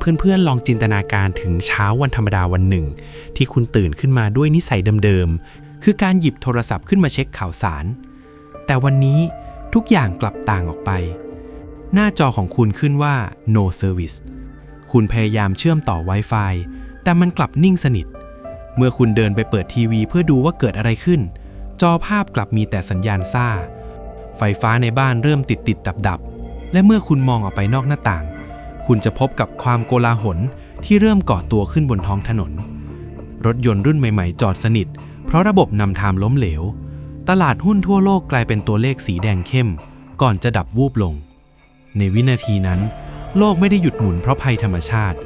เพื่อนๆลองจินตนาการถึงเช้าวันธรรมดาวันหนึ่ง ที่คุณตื่นขึ้นมาด้วยนิสัยเดิมๆ คือการหยิบโทรศัพท์ขึ้นมาเช็คข่าวสาร แต่วันนี้ทุกอย่างกลับต่างออกไป หน้าจอของคุณขึ้นว่า no service คุณพยายามเชื่อมต่อ Wi-Fi แต่มันกลับนิ่งสนิท เมื่อคุณเดินไปเปิดทีวีเพื่อดูว่าเกิดอะไรขึ้น จอภาพกลับมีแต่สัญญาณซ่า ไฟฟ้าในบ้านเริ่มติดติดดับดับและเมื่อคุณมองออกไปนอกหน้าต่าง คุณจะพบกับความโกลาหลที่เริ่มก่อตัวขึ้นบนท้องถนน รถยนต์รุ่นใหม่ๆ จอดสนิท เพราะระบบนำทางล้มเหลว ตลาดหุ้นทั่วโลกกลายเป็นตัวเลขสีแดงเข้ม ก่อนจะดับวูบลง ในวินาทีนั้น โลกไม่ได้หยุดหมุนเพราะภัยธรรมชาติ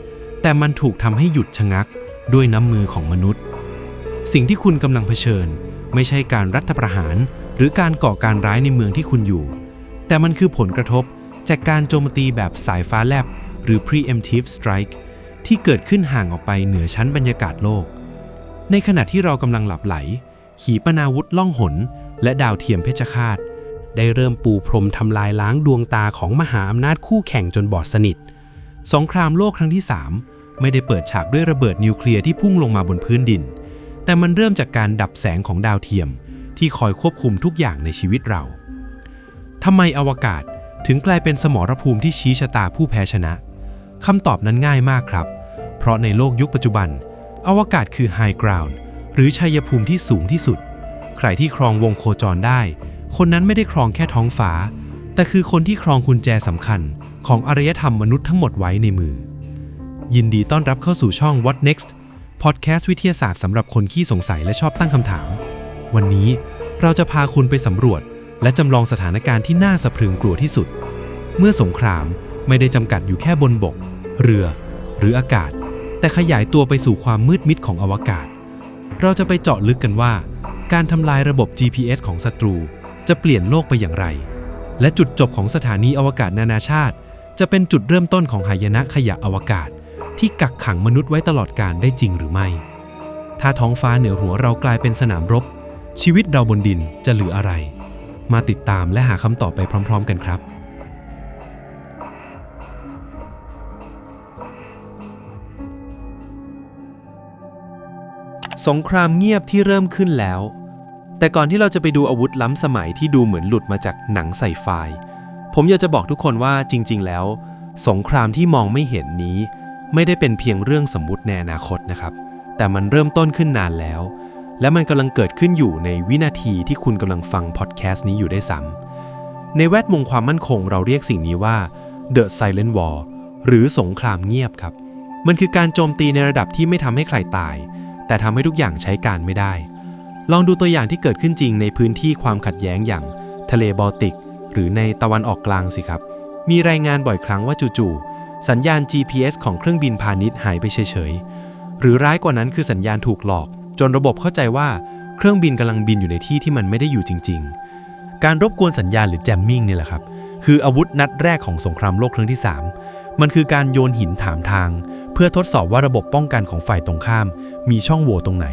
แต่มันถูกทำให้หยุดชะงักด้วยน้ำมือของมนุษย์ สิ่งที่คุณกำลังเผชิญ ไม่ใช่การรัฐประหาร หรือการก่อการร้ายในเมืองที่คุณอยู่ แต่มันคือผลกระทบจากการโจมตีแบบสายฟ้าแลบ หรือ preemptive strike ที่เกิดขึ้นห่างออกไปเหนือชั้นบรรยากาศโลก ในขณะที่เรากำลังหลับไหล ขีปนาวุธล่องหน และดาวเทียมเพชฌฆาต ได้เริ่มปูพรมทำลายล้างดวงตาของมหาอำนาจคู่แข่งจนบอดสนิท สงครามโลกครั้งที่ 3 ไม่ได้เปิดฉากด้วยระเบิดนิวเคลียร์ที่พุ่งลงมาบนพื้นดิน แต่มันเริ่มจากการดับแสงของดาวเทียม ที่คอยควบคุมทุกอย่างในชีวิตเราทำไมอวกาศถึงกลายเป็นสมรภูมิที่ชี้ชะตาผู้แพ้ชนะ คำตอบนั้นง่ายมากครับ เพราะในโลกยุคปัจจุบัน อวกาศคือไฮกราวน์หรือชัยภูมิที่สูงที่สุด ใครที่ครองวงโคจรได้ คนนั้นไม่ได้ครองแค่ท้องฟ้า แต่คือคนที่ครองกุญแจสำคัญ ของอารยธรรมมนุษย์ทั้งหมดไว้ในมือ ยินดีต้อนรับเข้าสู่ช่อง What Next พอดแคสต์วิทยาศาสตร์สำหรับคนขี้สงสัยและชอบตั้งคำถาม วันนี้เราจะพาคุณไปสำรวจ และจำลองสถานการณ์ที่น่าสะพรึงกลัวที่สุด เมื่อสงครามไม่ได้จำกัดอยู่แค่บนบก เรือ หรืออากาศ แต่ขยายตัวไปสู่ความมืดมิดของอวกาศ เราจะไปเจาะลึกกันว่า การทำลายระบบ GPS ของศัตรู จะเปลี่ยนโลกไปอย่างไร และจุดจบของสถานีอวกาศนานาชาติ จะเป็นจุดเริ่มต้นของหายนะขยะอวกาศ ที่กักขังมนุษย์ไว้ตลอดกาลได้จริงหรือไม่ ถ้าท้องฟ้าเหนือหัวเรากลายเป็นสนามรบ ชีวิตเราบนดินจะเหลืออะไร มาติดตามและหาคำตอบไปพร้อม ๆ กันครับ สงครามเงียบที่เริ่มขึ้นแล้ว แต่ก่อนที่เราจะไปดูอาวุธล้ำสมัยที่ดูเหมือนหลุดมาจากหนังใส่ไฟ ผมอยากจะบอกทุกคนว่าจริง ๆ แล้ว สงครามที่มองไม่เห็นนี้ ไม่ได้เป็นเพียงเรื่องสมมุติในอนาคตนะครับ แต่มันเริ่มต้นขึ้นนานแล้ว และมันกำลังเกิดขึ้นอยู่ในวินาทีที่คุณกำลังฟังพอดแคสต์นี้อยู่ได้ซ้ำในแวดวงความมั่นคงเราเรียกสิ่งนี้ว่า The Silent War หรือสงครามเงียบครับ มันคือการโจมตีในระดับที่ไม่ทำให้ใครตาย แต่ทำให้ทุกอย่างใช้การไม่ได้ ลองดูตัวอย่างที่เกิดขึ้นจริงในพื้นที่ความขัดแย้งอย่างทะเลบอลติก หรือในตะวันออกกลางสิครับ มีรายงานบ่อยครั้งว่าจู่ๆสัญญาณ GPS ของเครื่องบินพาณิชย์หายไปเฉยๆ หรือร้ายกว่านั้นคือสัญญาณถูกหลอก จนระบบเข้าใจว่าเครื่องบินกำลังบินอยู่ในที่ที่มันไม่ได้อยู่จริง ๆ การรบกวนสัญญาณหรือแจมมิ่งนี่แหละครับคืออาวุธนัดแรกของสงครามโลกครั้งที่ 3 มันคือการโยนหินถามทาง เพื่อทดสอบว่าระบบป้องกันของฝ่ายตรงข้าม มีช่องโหว่ตรงไหน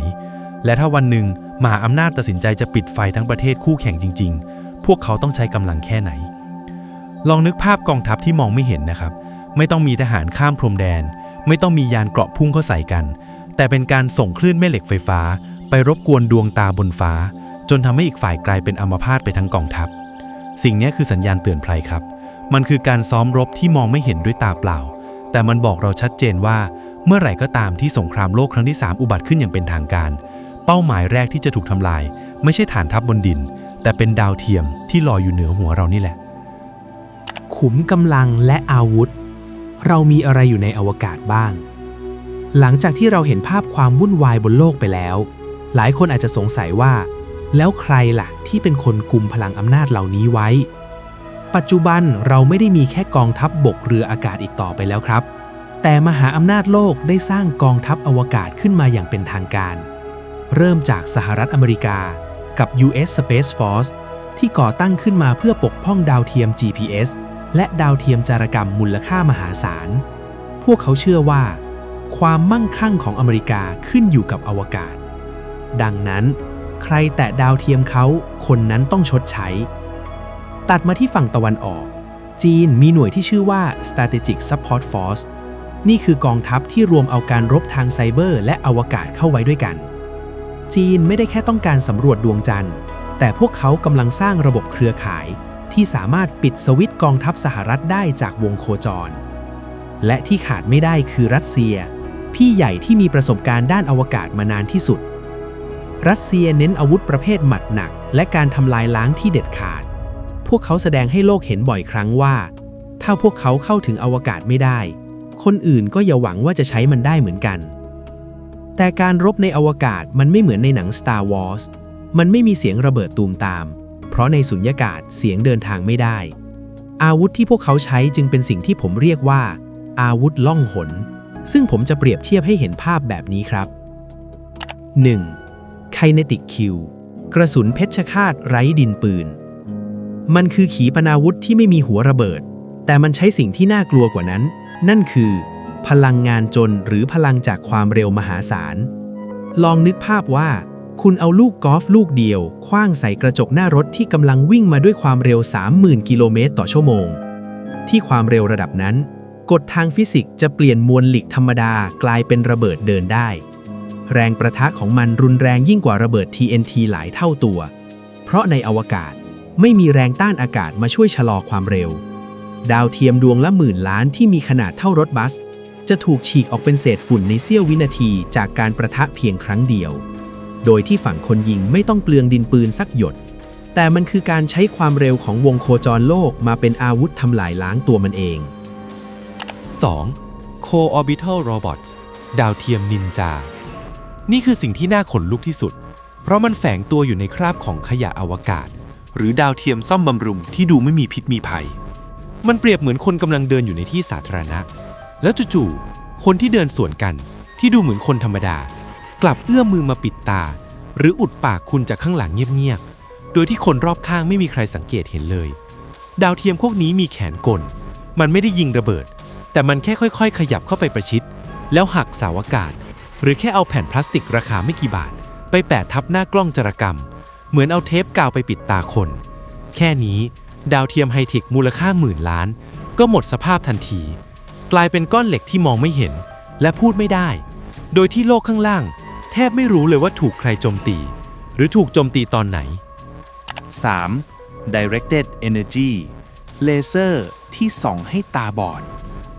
และถ้าวันหนึ่งมหาอำนาจตัดสินใจจะปิดไฟทั้งประเทศคู่แข่งจริง ๆ พวกเขาต้องใช้กำลังแค่ไหน ลองนึกภาพกองทัพที่มองไม่เห็นนะครับ ไม่ต้องมีทหารข้ามพรมแดน ไม่ต้องมียานเกราะพุ่งเข้าใส่กัน แต่เป็นการส่งคลื่นแม่เหล็กไฟฟ้า ไปรบกวนดวงตาบนฟ้า จนทำให้อีกฝ่ายกลายเป็นอัมพาตไปทั้งกองทัพ สิ่งนี้คือสัญญาณเตือนภัยครับ มันคือการซ้อมรบที่มองไม่เห็นด้วยตาเปล่า แต่มันบอกเราชัดเจนว่า เมื่อไหร่ก็ตามที่สงครามโลกครั้งที่ 3 อุบัติขึ้นอย่างเป็นทางการ เป้าหมายแรกที่จะถูกทำลาย ไม่ใช่ฐานทัพบบนดิน แต่เป็นดาวเทียมที่ลอยอยู่เหนือหัวเรานี่แหละ ขุมกำลังและอาวุธ เรามีอะไรอยู่ในอวกาศบ้าง หลังจากที่เราเห็นภาพความวุ่นวายบนโลกไปแล้ว หลายคนอาจจะสงสัยว่า แล้วใครล่ะที่เป็นคนกุมพลังอำนาจเหล่านี้ไว้ ปัจจุบันเราไม่ได้มีแค่กองทัพบบกเรืออากาศอีกต่อไปแล้วครับ แต่มหาอำนาจโลกได้สร้างกองทัพอวกาศขึ้นมาอย่างเป็นทางการ เริ่มจากสหรัฐอเมริกา กับ US Space Force ที่ก่อตั้งขึ้นมาเพื่อปกป้องดาวเทียม GPS และดาวเทียมจารกรรมมูลค่ามหาศาล พวกเขาเชื่อว่า ความมั่งคั่งของอเมริกาขึ้นอยู่กับอวกาศ ดังนั้น ใครแตะดาวเทียมเขาคนนั้นต้องชดใช้ ตัดมาที่ฝั่งตะวันออก จีนมีหน่วยที่ชื่อว่า Strategic Support Force นี่คือกองทัพที่รวมเอาการรบทางไซเบอร์ และอวกาศเข้าไว้ด้วยกัน จีนไม่ได้แค่ต้องการสำรวจดวงจันทร์ แต่พวกเขากำลังสร้างระบบเครือข่าย ที่สามารถปิดสวิตช์กองทัพสหรัฐได้จากวงโคจร และที่ขาดไม่ได้คือรัสเซีย พี่ใหญ่ที่มีประสบการณ์ด้านอวกาศมานานที่สุด รัสเซียเน้นอาวุธประเภทหมัดหนัก และการทำลายล้างที่เด็ดขาด พวกเขาแสดงให้โลกเห็นบ่อยครั้งว่า ถ้าพวกเขาเข้าถึงอวกาศไม่ได้ คนอื่นก็อย่าหวังว่าจะใช้มันได้เหมือนกัน แต่การรบในอวกาศมันไม่เหมือนในหนัง Star Wars มันไม่มีเสียงระเบิดตูมตาม เพราะในสุญญากาศเสียงเดินทางไม่ได้ อาวุธที่พวกเขาใช้จึงเป็นสิ่งที่ผมเรียกว่า อาวุธล่องหน ซึ่งผมจะเปรียบเทียบให้เห็นภาพแบบนี้ครับ 1. Kinetic Q กระสุนเพชฌฆาตไร้ดินปืน มันคือขีปนาวุธที่ไม่มีหัวระเบิด แต่มันใช้สิ่งที่น่ากลัวกว่านั้น นั่นคือ พลังงานจนหรือพลังจากความเร็วมหาศาล ลองนึกภาพว่า คุณเอาลูกกอล์ฟลูกเดียวคว้างใส่กระจกหน้ารถที่กำลังวิ่งมาด้วยความเร็ว 30,000 กิโลเมตรต่อชั่วโมง ที่ความเร็วระดับนั้น กฎทางฟิสิกส์จะเปลี่ยนมวลหลิกธรรมดากลายเป็นระเบิดเดินได้ แรงประทะของมันรุนแรงยิ่งกว่าระเบิด TNT หลายเท่าตัว เพราะในอวกาศ ไม่มีแรงต้านอากาศมาช่วยชะลอความเร็ว ดาวเทียมดวงละหมื่นล้านที่มีขนาดเท่ารถบัส จะถูกฉีกออกเป็นเศษฝุ่นในเสี้ยววินาทีจากการประทะเพียงครั้งเดียว โดยที่ฝั่งคนยิงไม่ต้องเปลืองดินปืนสักหยด แต่มันคือการใช้ความเร็วของวงโคจรโลกมาเป็นอาวุธทำลายล้างตัวมันเอง 2. Co-orbital robots ดาวเทียมนินจา นี่คือสิ่งที่น่าขนลุกที่สุด เพราะมันแฝงตัวอยู่ในคราบของขยะอวกาศ หรือดาวเทียมซ่อมบำรุงที่ดูไม่มีพิษมีภัย มันเปรียบเหมือนคนกำลังเดินอยู่ในที่สาธารณะ แล้วจู่ๆคนที่เดินสวนกันที่ดูเหมือนคนธรรมดา กลับเอื้อมมือมาปิดตา หรืออุดปากคุณจากข้างหลังเงียบๆโดยที่คนรอบข้างไม่มีใครสังเกตเห็นเลย ดาวเทียมพวกนี้มีแขนกล มันไม่ได้ยิงระเบิด แต่มันแค่ค่อย ๆ ขยับเข้าไปประชิด แล้วหักเสาอากาศ หรือแค่เอาแผ่นพลาสติกราคาไม่กี่บาท ไปแปะทับหน้ากล้องจรกรรม เหมือนเอาเทปกาวไปปิดตาคน แค่นี้ ดาวเทียมไฮเทคมูลค่าหมื่นล้าน ก็หมดสภาพทันที กลายเป็นก้อนเหล็กที่มองไม่เห็น และพูดไม่ได้ โดยที่โลกข้างล่าง แทบไม่รู้เลยว่าถูกใครโจมตี หรือถูกโจมตีตอนไหน 3. Directed Energy เลเซอร์ที่ส่องให้ตาบอด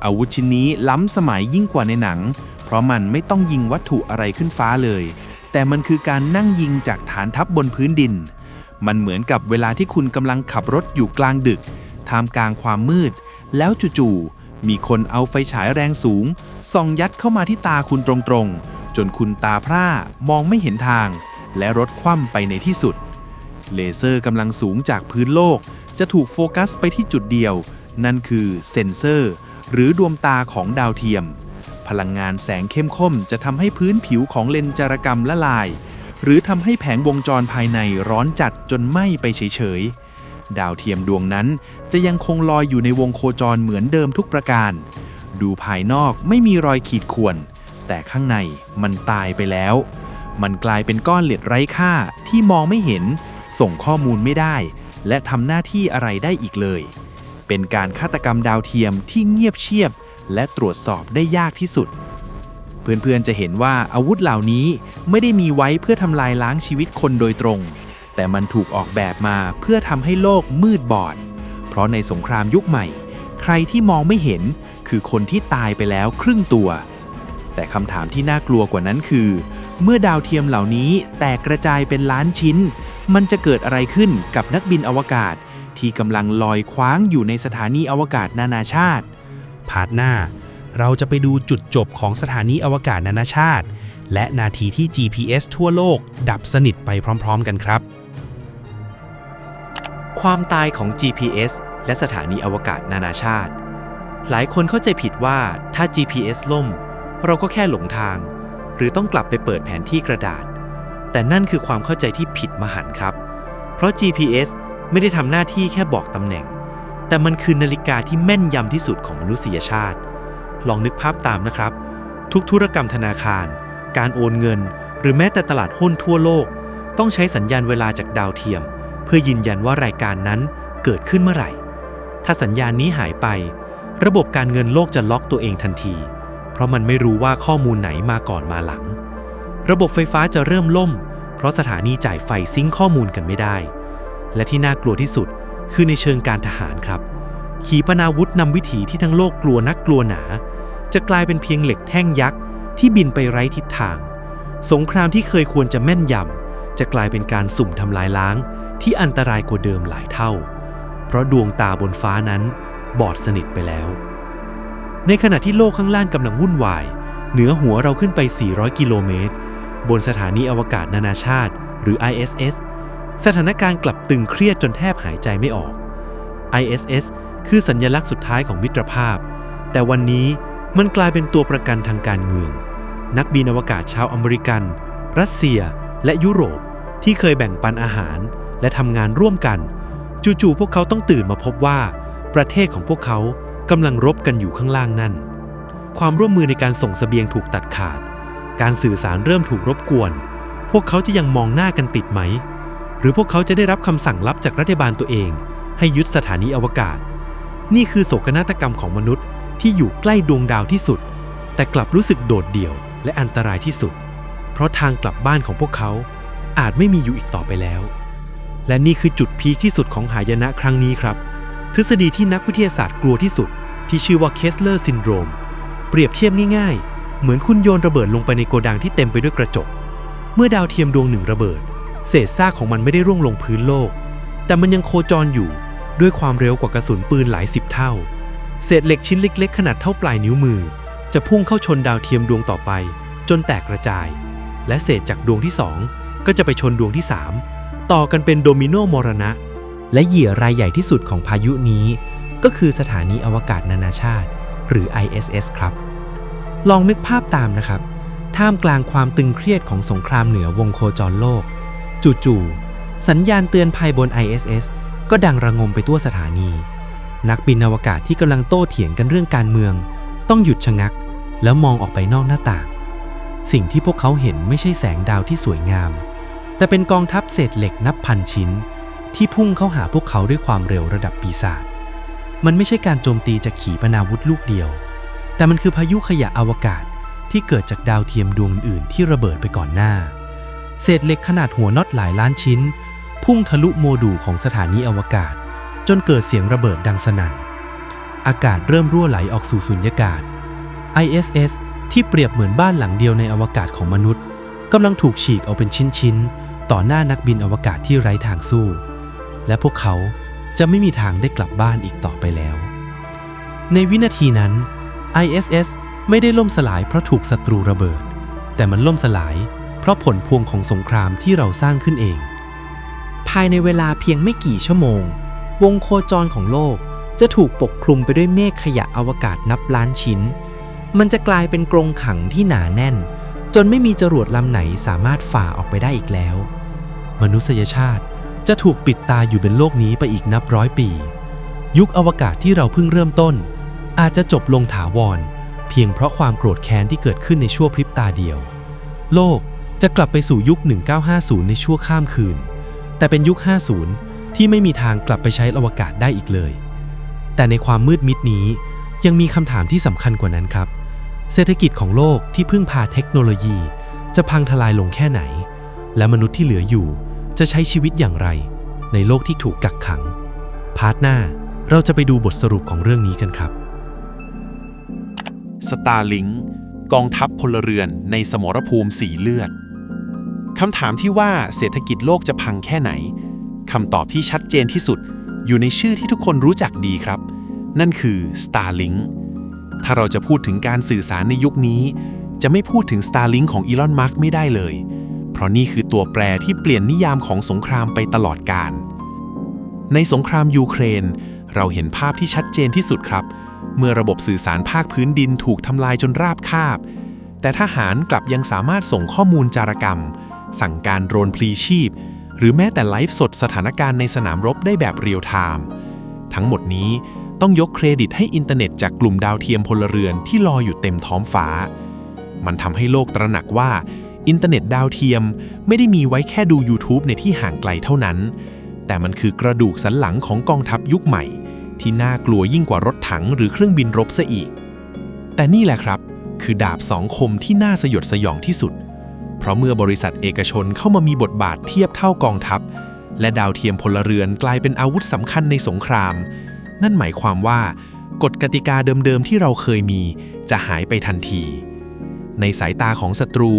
อาวุธชิ้นนี้ล้ำสมัยยิ่งกว่าในหนัง เพราะมันไม่ต้องยิงวัตถุอะไรขึ้นฟ้าเลย แต่มันคือการนั่งยิงจากฐานทัพบนพื้นดิน มันเหมือนกับเวลาที่คุณกำลังขับรถอยู่กลางดึก ท่ามกลางความมืด แล้วจู่ๆมีคนเอาไฟฉายแรงสูงส่องยัดเข้ามาที่ตาคุณตรงๆ จนคุณตาพร่ามองไม่เห็นทาง และรถคว่ำไปในที่สุด เลเซอร์กำลังสูงจากพื้นโลก จะถูกโฟกัสไปที่จุดเดียว นั่นคือเซ็นเซอร์ หรือดวงตาของดาวเทียม ลังงานแสงเข้มข้นจะทำให้พื้นผิวของเลนจารกรรมละลาย หรือทำให้แผงวงจรภายในร้อนจัดจนไหม้ไปเฉยๆ ดาวเทียมดวงนั้นจะยังคงลอยอยู่ในวงโคจรเหมือนเดิมทุกประการ ดูภายนอกไม่มีรอยขีดข่วน แต่ข้างในมันตายไปแล้ว มันกลายเป็นก้อนเหล็กไร้ค่าที่มองไม่เห็น ส่งข้อมูลไม่ได้ และทำหน้าที่อะไรได้อีกเลย เป็นการฆาตกรรมดาวเทียมที่เงียบเชียบ และตรวจสอบได้ยากที่สุด เพื่อนๆจะเห็นว่าอาวุธเหล่านี้ไม่ได้มีไว้เพื่อทำลายล้างชีวิตคนโดยตรง แต่มันถูกออกแบบมาเพื่อทำให้โลกมืดบอด เพราะในสงครามยุคใหม่ ใครที่มองไม่เห็นคือคนที่ตายไปแล้วครึ่งตัว แต่คำถามที่น่ากลัวกว่านั้นคือ เมื่อดาวเทียมเหล่านี้แตกกระจายเป็นล้านชิ้น มันจะเกิดอะไรขึ้นกับนักบินอวกาศ ที่กำลังลอยคว้างอยู่ในสถานีอวกาศนานาชาติ พาร์ทหน้า เราจะไปดูจุดจบของสถานีอวกาศนานาชาติ และนาทีที่ GPS ทั่วโลก ดับสนิทไปพร้อม ๆ กันครับ ความตายของ GPS และสถานีอวกาศนานาชาติ หลายคนเข้าใจผิดว่าถ้า GPS ล่ม เราก็แค่หลงทาง หรือต้องกลับไปเปิดแผนที่กระดาษ แต่นั่นคือความเข้าใจที่ผิดมหันครับ เพราะ GPS ไม่ได้ทำหน้าที่แค่บอกตำแหน่ง แต่มันคือนาฬิกาที่แม่นยำที่สุดของมนุษยชาติ ลองนึกภาพตามนะครับ ทุกธุรกรรมธนาคาร การโอนเงิน หรือแม้แต่ตลาดหุ้นทั่วโลก ต้องใช้สัญญาณเวลาจากดาวเทียม เพื่อยืนยันว่ารายการนั้นเกิดขึ้นเมื่อไหร่ ถ้าสัญญาณนี้หายไป ระบบการเงินโลกจะล็อกตัวเองทันที เพราะมันไม่รู้ว่าข้อมูลไหนมาก่อนมาหลัง ระบบไฟฟ้าจะเริ่มล่ม เพราะสถานีจ่ายไฟซิงข้อมูลกันไม่ได้ และที่น่ากลัวที่สุด คือในเชิงการทหารครับ ขีปนาวุธนำวิถีที่ทั้งโลกกลัวนักกลัวหนา จะกลายเป็นเพียงเหล็กแท่งยักษ์ที่บินไปไร้ทิศทาง สงครามที่เคยควรจะแม่นยำจะกลายเป็นการสุ่มทำลายล้าง ที่อันตรายกว่าเดิมหลายเท่า เพราะดวงตาบนฟ้านั้นบอดสนิทไปแล้ว ในขณะที่โลกข้างล่างกำลังวุ่นวาย เหนือหัวเราขึ้นไป 400 กิโลเมตร บนสถานีอวกาศนานาชาติ หรือ ISS สถานการณ์กลับตึงเครียดจนแทบหายใจไม่ออก ISS คือสัญญลักษณ์สุดท้ายของมิตรภาพ แต่วันนี้มันกลายเป็นตัวประกันทางการเมือง นักบินอวกาศชาวอเมริกัน รัสเซีย และยุโรปที่เคยแบ่งปันอาหาร และทำงานร่วมกัน จู่ๆพวกเขาต้องตื่นมาพบว่า ประเทศของพวกเขากำลังรบกันอยู่ข้างล่างนั่น ความร่วมมือในการส่งเสบียงถูกตัดขาด การสื่อสารเริ่มถูกรบกวน พวกเขาจะยังมองหน้ากันติดไหม หรือพวกเขาจะได้รับคำสั่งลับจากรัฐบาลตัวเอง ให้ยึดสถานีอวกาศ นี่คือโศกนาฏกรรมของมนุษย์ที่อยู่ใกล้ดวงดาวที่สุด แต่กลับรู้สึกโดดเดี่ยวและอันตรายที่สุด เพราะทางกลับบ้านของพวกเขาอาจไม่มีอยู่อีกต่อไปแล้ว และนี่คือจุดพีคที่สุดของหายนะครั้งนี้ครับ ทฤษฎีที่นักวิทยาศาสตร์กลัวที่สุด ที่ชื่อว่าเคสเลอร์ซินโดรม เปรียบเทียบง่าย ๆ เหมือนคุณโยนระเบิดลงไปในโกดังที่เต็มไปด้วยกระจก เมื่อดาวเทียมดวงหนึ่งระเบิด เศษซากของมันไม่ได้ร่วงลงพื้นโลก แต่มันยังโคจรอยู่ด้วยความเร็วกว่ากระสุนปืนหลายสิบเท่า เศษเหล็กชิ้นเล็ก ๆ ขนาดเท่าปลายนิ้วมือ จะพุ่งเข้าชนดาวเทียมดวงต่อไป จนแตกกระจาย และเศษจากดวงที่สองก็จะไปชนดวงที่สามต่อกันเป็นโดมิโนมรณะ และเหยื่อรายใหญ่ที่สุดของพายุนี้ ก็คือสถานีอวกาศนานาชาติ หรือ ISS ครับ ลองนึกภาพตามนะครับ ท่ามกลางความตึงเครียดของสงครามเหนือวงโคจรโลก จู่ๆ สัญญาณเตือนภัยบน ISS ก็ดังระงมไปทั่วสถานี นักบินอวกาศที่กำลังโต้เถียงกันเรื่องการเมือง ต้องหยุดชะงัก แล้วมองออกไปนอกหน้าต่าง สิ่งที่พวกเขาเห็นไม่ใช่แสงดาวที่สวยงาม แต่เป็นกองทัพเศษเหล็กนับพันชิ้น ที่พุ่งเข้าหาพวกเขาด้วยความเร็วระดับปีศาจ มันไม่ใช่การโจมตีจากขีปนาวุธลูกเดียว แต่มันคือพายุขยะอวกาศที่เกิดจากดาวเทียมดวงอื่นที่ระเบิดไปก่อนหน้า เศษเหล็กขนาดหัวน็อตหลายล้านชิ้น พุ่งทะลุโมดูลของสถานีอวกาศ จนเกิดเสียงระเบิดดังสนั่น อากาศเริ่มรั่วไหลออกสู่สุญญากาศ ISS ที่เปรียบเหมือนบ้านหลังเดียวในอวกาศของมนุษย์กำลังถูกฉีกออกเป็นชิ้นๆ ต่อหน้านักบินอวกาศที่ไร้ทางสู้ และพวกเขาจะไม่มีทางได้กลับบ้านอีกต่อไปแล้ว ในวินาทีนั้น ISS ไม่ได้ล่มสลายเพราะถูกศัตรูระเบิด แต่มันล่มสลาย เพราะผลพวงของสงครามที่เราสร้างขึ้นเอง ภายในเวลาเพียงไม่กี่ชั่วโมง วงโคจรของโลกจะถูกปกคลุมไปด้วยเมฆขยะอวกาศนับล้านชิ้น มันจะกลายเป็นกรงขังที่หนาแน่น จนไม่มีจรวดลำไหนสามารถฝ่าออกไปได้อีกแล้ว มนุษยชาติจะถูกปิดตาอยู่บนโลกนี้ไปอีกนับร้อยปี ยุคอวกาศที่เราเพิ่งเริ่มต้น อาจจะจบลงถาวร เพียงเพราะความโกรธแค้นที่เกิดขึ้นในชั่วพริบตาเดียว โลก จะกลับไปสู่ยุค 1950 ในชั่วข้ามคืน แต่เป็นยุค 50 ที่ไม่มีทางกลับไปใช้อวกาศได้อีกเลย แต่ในความมืดมิดนี้ยังมีคำถามที่สำคัญกว่านั้นครับ เศรษฐกิจของโลกที่พึ่งพาเทคโนโลยี จะพังทลายลงแค่ไหน และมนุษย์ที่เหลืออยู่จะใช้ชีวิตอย่างไร ในโลกที่ถูกกักขัง พาร์ทหน้าเราจะไปดูบทสรุปของเรื่องนี้กันครับสตาร์ลิงกองทัพพลเรือนในสมรภูมิสีเลือด คำถามที่ว่าเศรษฐกิจโลกจะพังแค่ไหนคำตอบที่ชัดเจนที่สุด อยู่ในชื่อที่ทุกคนรู้จักดีครับ นั่นคือ Starlink ถ้าเราจะพูดถึงการสื่อสารในยุคนี้ จะไม่พูดถึง Starlink ของอีลอนมัสก์ไม่ได้เลย เพราะนี่คือตัวแปรที่เปลี่ยนนิยามของสงครามไปตลอดกาลในสงครามยูเครน เราเห็นภาพที่ชัดเจนที่สุดครับ เมื่อระบบสื่อสารภาคพื้นดินถูกทำลายจนราบคาบ แต่ทหารกลับยังสามารถส่งข้อมูลจารกรรม สั่งการโรนพลีชีพ หรือแม้แต่ไลฟ์สดสถานการณ์ในสนามรบได้แบบเรียลไทม์ทั้งหมดนี้ต้องยกเครดิตให้อินเทอร์เน็ตจากกลุ่มดาวเทียมพลเรือนที่ลอยอยู่เต็มท้องฟ้า มันทำให้โลกตระหนักว่า อินเทอร์เน็ตดาวเทียมไม่ได้มีไว้แค่ดู YouTube ในที่ห่างไกลเท่านั้น แต่มันคือกระดูกสันหลังของกองทัพยุคใหม่ ที่น่ากลัวยิ่งกว่ารถถังหรือเครื่องบินรบซะอีก แต่นี่แหละครับ คือดาบสองคมที่น่าสยดสยองที่สุด เพราะเมื่อบริษัทเอกชนเข้ามามีบทบาทเทียบเท่ากองทัพ และดาวเทียมพลเรือนกลายเป็นอาวุธสำคัญในสงคราม นั่นหมายความว่ากฎกติกาเดิมๆที่เราเคยมีจะหายไปทันที ในสายตาของศัตรู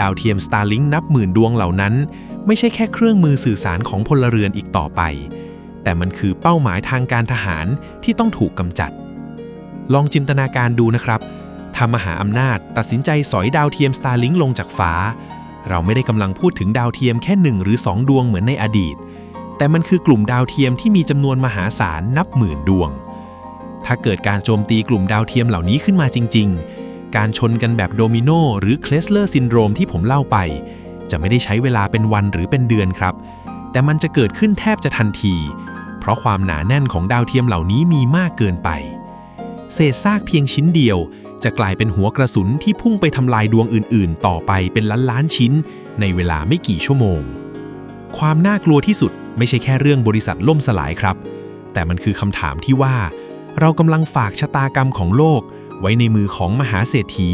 ดาวเทียม Starlink นับหมื่นดวงเหล่านั้น ไม่ใช่แค่เครื่องมือสื่อสารของพลเรือนอีกต่อไป แต่มันคือเป้าหมายทางการทหารที่ต้องถูกกำจัด ลองจินตนาการดูนะครับ ถ้ามหาอำนาจตัดสินใจสอยดาวเทียม Starlink ลงจากฟ้า เราไม่ได้กำลังพูดถึงดาวเทียมแค่หนึ่งหรือสองดวงเหมือนในอดีต แต่มันคือกลุ่มดาวเทียมที่มีจำนวนมหาศาลนับหมื่นดวง ถ้าเกิดการโจมตีกลุ่มดาวเทียมเหล่านี้ขึ้นมาจริง ๆ การชนกันแบบโดมิโนหรือเคลสเลอร์ซินโดรมที่ผมเล่าไป จะไม่ได้ใช้เวลาเป็นวันหรือเป็นเดือนครับ แต่มันจะเกิดขึ้นแทบจะทันที เพราะความหนาแน่นของดาวเทียมเหล่านี้มีมากเกินไป เศษซากเพียงชิ้นเดียว จะกลายเป็นหัวกระสุนที่พุ่งไปทำลายดวงอื่นๆ ต่อไปเป็นล้านๆชิ้น ในเวลาไม่กี่ชั่วโมง ความน่ากลัวที่สุดไม่ใช่แค่เรื่องบริษัทล่มสลายครับ แต่มันคือคำถามที่ว่า เรากำลังฝากชะตากรรมของโลก ไว้ในมือของมหาเศรษฐี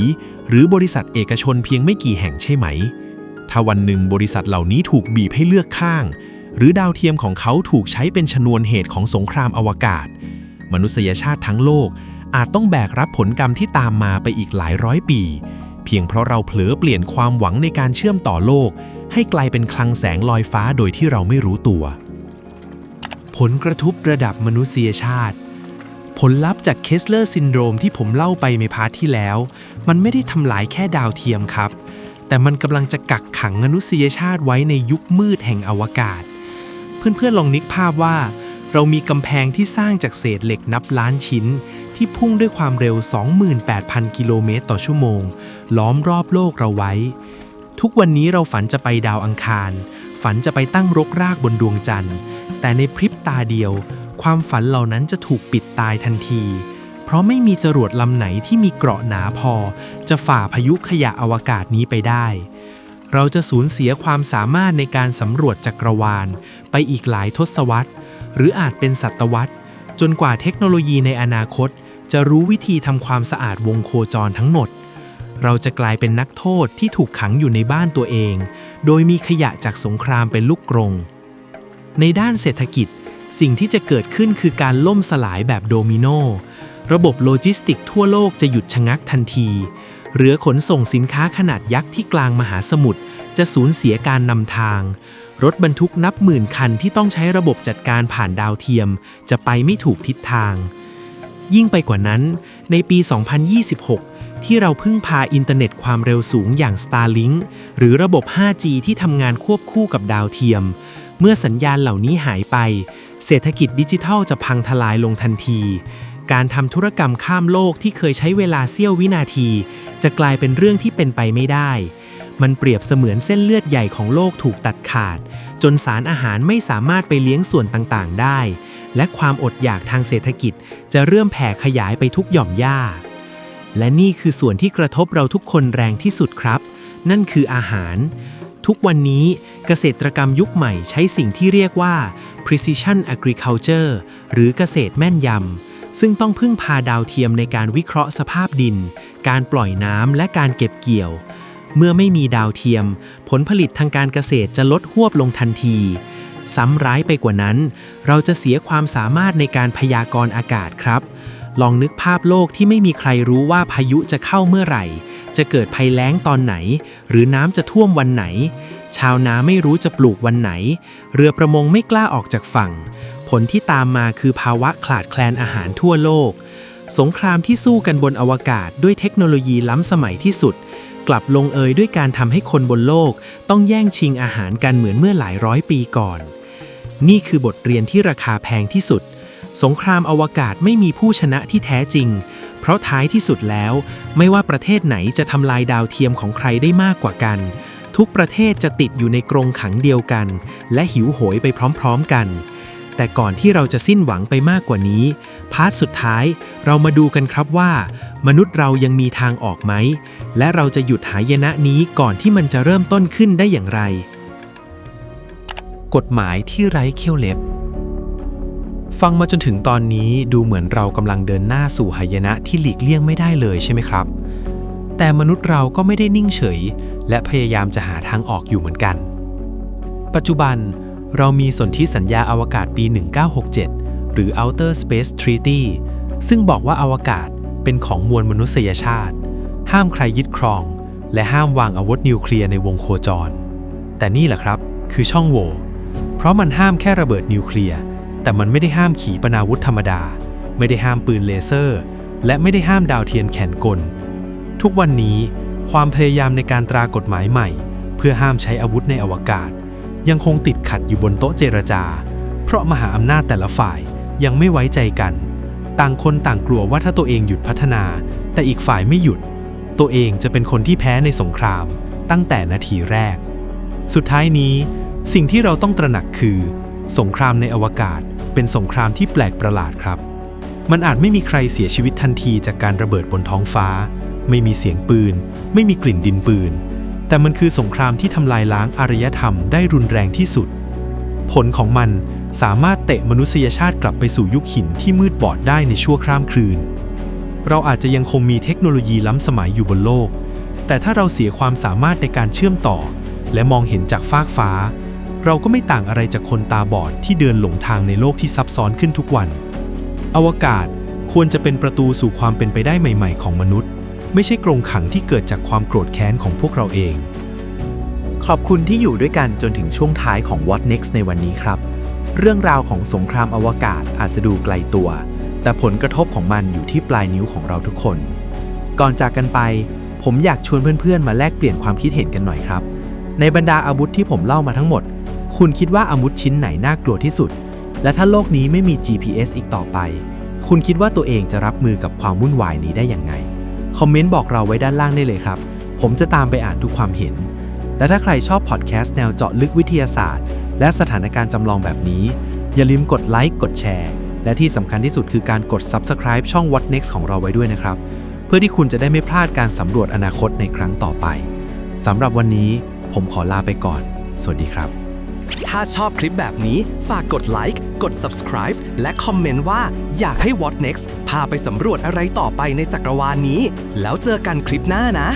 หรือบริษัทเอกชนเพียงไม่กี่แห่งใช่ไหม ถ้าวันหนึ่งบริษัทเหล่านี้ถูกบีบให้เลือกข้าง หรือดาวเทียมของเขาถูกใช้เป็นชนวนเหตุของสงครามอวกาศ มนุษยชาติทั้งโลก อาจต้องแบกรับผลกรรมที่ตามมาไปอีกหลายร้อยปี เพียงเพราะเราเผลอเปลี่ยนความหวังในการเชื่อมต่อโลก ให้กลายเป็นคลังแสงลอยฟ้าโดยที่เราไม่รู้ตัว ผลกระทบระดับมนุษยชาติ ผลลัพธ์จากเคสเลอร์ซินโดรมที่ผมเล่าไปในพาร์ทที่แล้ว มันไม่ได้ทำลายแค่ดาวเทียมครับ แต่มันกำลังจะกักขังมนุษยชาติไว้ในยุคมืดแห่งอวกาศ เพื่อนๆลองนึกภาพว่า เรามีกำแพงที่สร้างจากเศษเหล็กนับล้านชิ้น ที่พุ่งด้วยความเร็ว 28,000 กิโลเมตรต่อชั่วโมง ล้อมรอบโลกเราไว้ ทุกวันนี้เราฝันจะไปดาวอังคาร ฝันจะไปตั้งรกรากบนดวงจันทร์ แต่ในพริบตาเดียว ความฝันเหล่านั้นจะถูกปิดตายทันที เพราะไม่มีจรวดลำไหนที่มีเกราะหนาพอ จะฝ่าพายุขยะอวกาศนี้ไปได้ เราจะสูญเสียความสามารถในการสำรวจจักรวาล ไปอีกหลายทศวรรษ หรืออาจเป็นศตวรรษจนกว่าเทคโนโลยีในอนาคต จะรู้วิธีทำความสะอาดวงโคจรทั้งหมด เราจะกลายเป็นนักโทษที่ถูกขังอยู่ในบ้านตัวเอง โดยมีขยะจากสงครามเป็นลูกกรง ในด้านเศรษฐกิจ สิ่งที่จะเกิดขึ้นคือการล่มสลายแบบโดมิโน ระบบโลจิสติกทั่วโลกจะหยุดชะงักทันทีเรือขนส่งสินค้าขนาดยักษ์ที่กลางมหาสมุทรจะสูญเสียการนำทาง รถบรรทุกนับหมื่นคันที่ต้องใช้ระบบจัดการผ่านดาวเทียม จะไปไม่ถูกทิศทาง ยิ่งไปกว่านั้น ในปี 2026 ที่เราพึ่งพาอินเทอร์เน็ตความเร็วสูงอย่าง Starlink หรือระบบ 5G ที่ทำงานควบคู่กับดาวเทียม เมื่อสัญญาณเหล่านี้หายไป เศรษฐกิจดิจิทัลจะพังทลายลงทันที การทำธุรกรรมข้ามโลกที่เคยใช้เวลาเสี้ยววินาที จะกลายเป็นเรื่องที่เป็นไปไม่ได้ มันเปรียบเสมือนเส้นเลือดใหญ่ของโลกถูกตัดขาด จนสารอาหารไม่สามารถไปเลี้ยงส่วนต่างๆ ได้ และความอดอยากทางเศรษฐกิจจะเริ่มแผ่ขยายไปทุกหย่อมหญ้า และนี่คือส่วนที่กระทบเราทุกคนแรงที่สุดครับ นั่นคืออาหาร ทุกวันนี้เกษตรกรรมยุคใหม่ใช้สิ่งที่เรียกว่า precision agriculture หรือเกษตรแม่นยำ ซึ่งต้องพึ่งพาดาวเทียมในการวิเคราะห์สภาพดิน การปล่อยน้ำและการเก็บเกี่ยว เมื่อไม่มีดาวเทียม ผลผลิตทางการเกษตรจะลดหวบลงทันที ซ้ำร้ายไปกว่านั้น เราจะเสียความสามารถในการพยากรณ์อากาศครับ ลองนึกภาพโลกที่ไม่มีใครรู้ว่าพายุจะเข้าเมื่อไหร่ จะเกิดภัยแล้งตอนไหน หรือน้ำจะท่วมวันไหน ชาวนาไม่รู้จะปลูกวันไหน เรือประมงไม่กล้าออกจากฝั่ง ผลที่ตามมาคือภาวะขาดแคลนอาหารทั่วโลก สงครามที่สู้กันบนอวกาศด้วยเทคโนโลยีล้ำสมัยที่สุด กลับลงเอยด้วยการทำให้คนบนโลกต้องแย่งชิงอาหารกันเหมือนเมื่อหลายร้อยปีก่อน นี่คือบทเรียนที่ราคาแพงที่สุด สงครามอวกาศไม่มีผู้ชนะที่แท้จริง เพราะท้ายที่สุดแล้ว ไม่ว่าประเทศไหนจะทำลายดาวเทียมของใครได้มากกว่ากัน ทุกประเทศจะติดอยู่ในกรงขังเดียวกัน และหิวโหยไปพร้อมๆกัน แต่ก่อนที่เราจะสิ้นหวังไปมากกว่านี้ พาร์ทสุดท้ายเรามาดูกันครับว่า มนุษย์เรายังมีทางออกไหม และเราจะหยุดหายนะนี้ก่อนที่มันจะเริ่มต้นขึ้นได้อย่างไร กฎหมายที่ไร้เขี้ยวเล็บ ฟังมาจนถึงตอนนี้ดูเหมือนเรากำลังเดินหน้าสู่หายนะที่หลีกเลี่ยงไม่ได้เลยใช่ไหมครับ แต่มนุษย์เราก็ไม่ได้นิ่งเฉย และพยายามจะหาทางออกอยู่เหมือนกัน ปัจจุบันเรามีสนธิสัญญาอวกาศปี 1967 หรือ Outer Space Treaty ซึ่งบอกว่าอวกาศ เป็นของมวลมนุษยชาติ ห้ามใครยึดครอง และห้ามวางอาวุธนิวเคลียร์ในวงโคจร แต่นี่แหละครับ คือช่องโหว่เพราะมันห้ามแค่ระเบิดนิวเคลียร์แต่มันไม่ได้ห้ามขีปนาวุธธรรมดา ไม่ได้ห้ามปืนเลเซอร์ และไม่ได้ห้ามดาวเทียมแขนกล ทุกวันนี้ความพยายามในการตรากฎหมายใหม่ เพื่อห้ามใช้อาวุธในอวกาศ ยังคงติดขัดอยู่บนโต๊ะเจรจา เพราะมหาอำนาจแต่ละฝ่ายยังไม่ไว้ใจกัน ต่างคนต่างกลัวว่าถ้าตัวเองหยุดพัฒนา แต่อีกฝ่ายไม่หยุด ตัวเองจะเป็นคนที่แพ้ในสงคราม ตั้งแต่นาทีแรก สุดท้ายนี้ สิ่งที่เราต้องตระหนักคือ สงครามในอวกาศ เป็นสงครามที่แปลกประหลาดครับ มันอาจไม่มีใครเสียชีวิตทันทีจากการระเบิดบนท้องฟ้า ไม่มีเสียงปืน ไม่มีกลิ่นดินปืน แต่มันคือสงครามที่ทำลายล้างอารยธรรมได้รุนแรงที่สุด ผลของมันสามารถเตะมนุษยชาติกลับไปสู่ยุคหินที่มืดบอดได้ในชั่วคร่ามคืน เราอาจจะยังคงมีเทคโนโลยีล้ำสมัยอยู่บนโลก แต่ถ้าเราเสียความสามารถในการเชื่อมต่อ และมองเห็นจากฟากฟ้า เราก็ไม่ต่างอะไรจากคนตาบอดที่เดินหลงทางในโลกที่ซับซ้อนขึ้นทุกวัน อวกาศควรจะเป็นประตูสู่ความเป็นไปได้ใหม่ ๆ ของมนุษย์ ไม่ใช่กรงขังที่เกิดจากความโกรธแค้นของพวกเราเอง ขอบคุณที่อยู่ด้วยกันจนถึงช่วงท้ายของ What Next ในวันนี้ครับ เรื่องราวของสงครามอวกาศอาจจะดูไกลตัว แต่ผลกระทบของมันอยู่ที่ปลายนิ้วของเราทุกคน ก่อนจากกันไป ผมอยากชวนเพื่อนๆ มาแลกเปลี่ยนความคิดเห็นกันหน่อยครับ ในบรรดาอาวุธที่ผมเล่ามาทั้งหมด คุณคิดว่าอาวุธชิ้นไหนน่ากลัวที่สุด และถ้าโลกนี้ไม่มี GPS อีกต่อไป คุณคิดว่าตัวเองจะรับมือกับความวุ่นวายนี้ได้อย่างไง คอมเมนต์บอกเราไว้ด้านล่างได้เลยครับ ผมจะตามไปอ่านทุกความเห็น และถ้าใครชอบพอดแคสต์แนวเจาะลึกวิทยาศาสตร์ และสถานการณ์จำลองแบบนี้ อย่าลืมกดไลค์กดแชร์ และที่สำคัญที่สุดคือการกด Subscribe ช่อง What Next ของเราไว้ด้วยนะครับ เพื่อที่คุณจะได้ไม่พลาดการสำรวจอนาคตในครั้งต่อไปสำหรับวันนี้ ผมขอลาไปก่อน สวัสดีครับ ถ้าชอบคลิปแบบนี้ฝากกดไลค์กด subscribe และคอมเมนต์ว่าอยากให้ What Next พาไปสำรวจอะไรต่อไปในจักรวาลนี้ แล้วเจอกันคลิปหน้านะ